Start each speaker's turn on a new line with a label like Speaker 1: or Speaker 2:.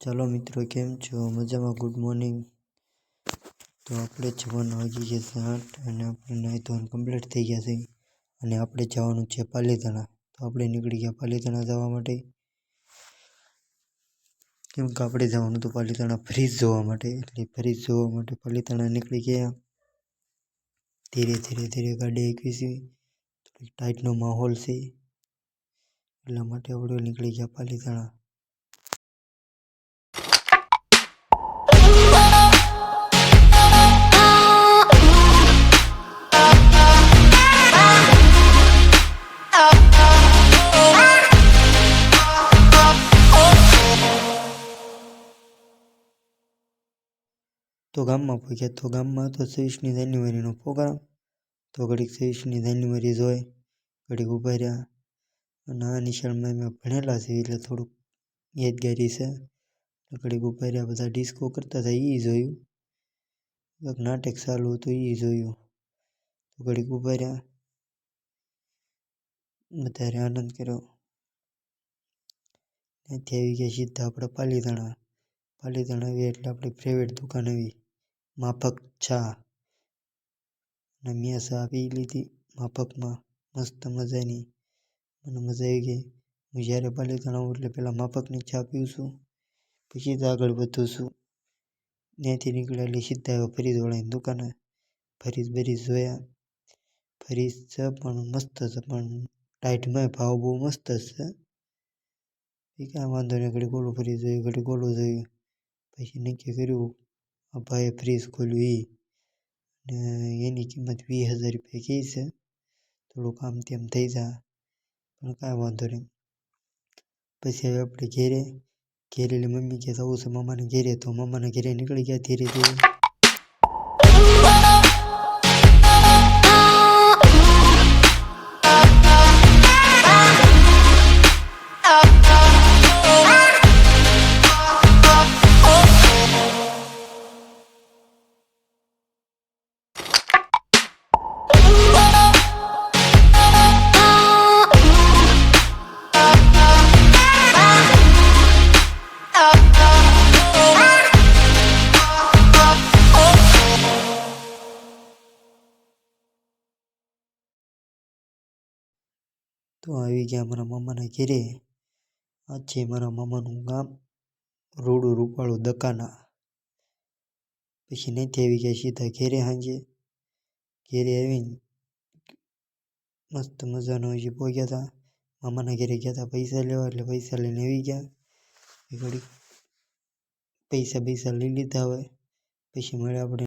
Speaker 1: ચાલો મિત્રો, કેમ છો? મજામાં? ગુડ મોર્નિંગ તો આપણે જવાનું વાગી ગયા છે આઠ અને આપણે નાહી ધોવાનું કમ્પ્લીટ થઈ ગયા છે અને આપણે જવાનું છે પાલીતાણા. તો આપણે નીકળી ગયા પાલીતાણા જવા માટે. કેમ કે આપણે જવાનું હતું પાલીતાણા ફ્રીજ જોવા માટે. એટલે ફ્રીજ જોવા માટે પાલીતાણા નીકળી ગયા. ધીરે ધીરે ધીરે ગાડી એકવીસી ટાઈટનો માહોલ છે. એટલા માટે આપણે નીકળી ગયા પાલીતાણા. તો ગામમાં પહોંચ્યા તો ગામમાં હતો છવ્વીસમી જાન્યુઆરીનો પ્રોગ્રામ તો ઘડીક છવ્વીસમી જાન્યુઆરી જોઈ ઘડીક ઊભા રહ્યા. અને આ નિશાળમાં મેં ભણેલા છે, એટલે થોડુંક યાદગારી છે. ઘડીક ઊભા રહ્યા, બધા ડિસ્કો કરતા હતા એ જોયું. એક નાટક ચાલુ હતું એ જોયું. તો ઘડીક ઊભા રહ્યા. વધારે આનંદ કર્યો. ત્યાંથી આવી ગયા સીધા આપણે પાલીતાણા. પાલીતાણા આવી એટલે આપણી પ્રાઇવેટ દુકાન આવી. માફક ચા અને મેં ચા પી લીધી. માફકમાં મસ્ત મજાની, મને મજા આવી ગઈ. હું જ્યારે પાલીતાણા આવું એટલે પહેલાં માફકની ચા પીઉં છું, પછી જ આગળ વધું છું. ત્યાંથી નીકળ્યા એટલે સીધા આવ્યા ફરીદવાળાની દુકાને ફરીજ બરીજ જોયા. ફરી છે પણ મસ્ત છે પણ ટાઈટમાં ભાવ બહુ મસ્ત છે. એ કાંઈ વાંધો નહીં ઘડી ઓલું ફરી જોયું ઘડી ઓલું જોયું. પછી નક્કી કર્યું ભાઈએ ફ્રીજ ખોલ્યું એ ને એની કિંમત વીસ હજાર રૂપિયા કહી છે થોડું કામ તેમ થઈ જાય પણ કાંઈ વાંધો નહીં પછી હવે આપણે ઘેરે ઘેરે એટલે મમ્મી કે જવું છે મામાના ઘેરે તો મામાના ઘેરે નીકળી ગયા ધીરે ધીરે તો આવી ગયા મારા મામાના ઘેરે. આ છે મારા મામાનું ગામ રોડું રૂપાળું દકાના. પછી નહીંથી આવી ગયા સીધા ઘેરે સાંજે ઘેરે આવીને મસ્ત મજાનો હજી પહોંચ્યા હતા મામાના ઘેરે ગયા હતા પૈસા લેવા એટલે પૈસા લઈને આવી ગયા. ઘડી પૈસા પૈસા લઈ લીધા હવે. પછી મળ્યા આપણે